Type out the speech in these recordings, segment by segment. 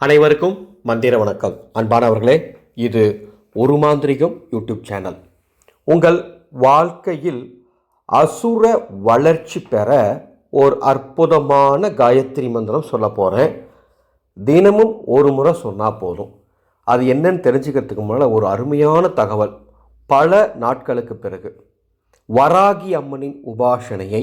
அனைவருக்கும் மந்திர வணக்கம். அன்பானவர்களே இது ஒரு மாந்திரிகம் யூடியூப் சேனல். உங்கள் வாழ்க்கையில் அசுர வளர்ச்சி பெற ஒரு அற்புதமான காயத்ரி மந்திரம் சொல்ல போகிறேன் தினமும் ஒரு முறை சொன்னால் போதும். அது என்னன்னு தெரிஞ்சுக்கிறதுக்கு முன்னால் ஒரு அருமையான தகவல். பல நாட்களுக்கு பிறகு வராகி அம்மனின் உபாசனையை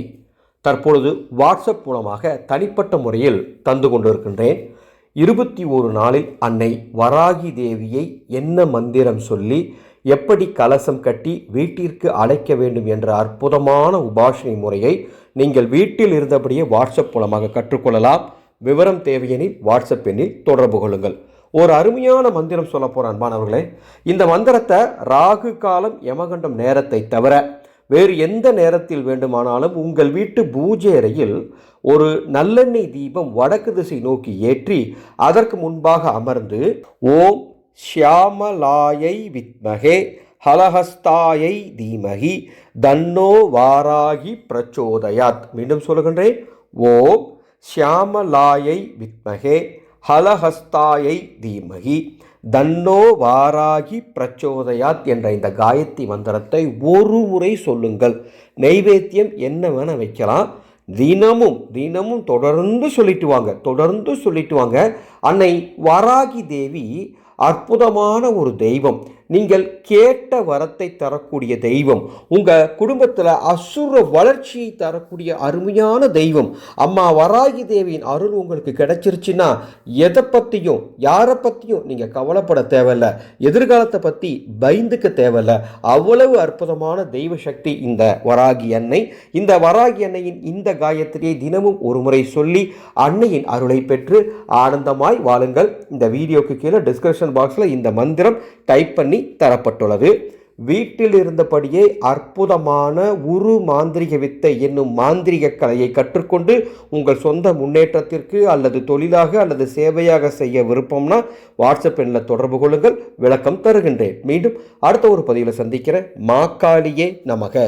தற்பொழுது வாட்ஸ்அப் மூலமாக தனிப்பட்ட முறையில் தந்து கொண்டிருக்கின்றேன். இருபத்தி ஒரு நாளில் அன்னை வராகி தேவியை என்ன மந்திரம் சொல்லி எப்படி கலசம் கட்டி வீட்டிற்கு அழைக்க வேண்டும் என்ற அற்புதமான உபாசனை முறையை நீங்கள் வீட்டில் இருந்தபடியே வாட்ஸ்அப் மூலமாக கற்றுக்கொள்ளலாம். விவரம் தேவையெனில் வாட்ஸ்அப் எண்ணில் தொடர்பு கொள்ளுங்கள். ஒரு அருமையான மந்திரம் சொல்ல போகிற அன்பானவர்களே இந்த மந்திரத்தை ராகு காலம் யமகண்டம் நேரத்தை தவிர வேறு எந்த நேரத்தில் வேண்டுமானாலும் உங்கள் வீட்டு பூஜை அறையில் ஒரு நல்லெண்ணெய் தீபம் வடக்கு திசை நோக்கி ஏற்றி அதற்கு முன்பாக அமர்ந்து ஓம் ஷியாமலாயை வித்மகே ஹலஹஸ்தாயை தீமகி தன்னோ வாராகி பிரச்சோதயாத் மீண்டும் சொல்லுகின்றேன். ஓம் ஷியாமலாயை வித்மகே ஹலஹஸ்தாயை தீமகி தன்னோ வாராகி பிரச்சோதயாத் என்ற இந்த காயத்ரி மந்திரத்தை ஒரு முறை சொல்லுங்கள். நைவேத்தியம் என்ன வேணால் வைக்கலாம். தினமும் தினமும் தொடர்ந்து சொல்லிட்டு வாங்க தொடர்ந்து சொல்லிட்டு வாங்க. அன்னை வாராகி தேவி அற்புதமான ஒரு தெய்வம். நீங்கள் கேட்ட வரத்தை தரக்கூடிய தெய்வம் உங்கள் குடும்பத்தில் அசுர வளர்ச்சியை தரக்கூடிய அருமையான தெய்வம் அம்மா வராகி தேவியின் அருள் உங்களுக்கு கிடைச்சிருச்சுன்னா எதை பற்றியும் யாரை பற்றியும் நீங்கள் கவலைப்பட தேவையில்ல. எதிர்காலத்தை பற்றி பயந்துக்க தேவையில்ல. அவ்வளவு அற்புதமான தெய்வ சக்தி இந்த வராகி அன்னை. இந்த வராகி அன்னையின் இந்த காயத்திரியை தினமும் ஒரு முறை சொல்லி அன்னையின் அருளை பெற்று ஆனந்தமாய் வாழுங்கள். இந்த வீடியோக்கு கீழே டிஸ்கிரிப்ஷன் பாக்ஸில் இந்த மந்திரம் டைப் பண்ணி தரப்பட்டுள்ளது. வீட்டில் இருந்தபடியே அற்புதமான உரு மாந்திரிக வித்தை என்னும் மாந்திரிக கலையை கற்றுக்கொண்டு உங்கள் சொந்த முன்னேற்றத்திற்கு அல்லது தொழிலாக அல்லது சேவையாக செய்ய விருப்பம்னா வாட்ஸ்அப் எண்ணில் தொடர்பு கொள்ளுங்கள். விளக்கம் தருகின்றேன். மீண்டும் அடுத்த ஒரு பதிவில் சந்திக்கிறேன். மாக்காளியே நமக.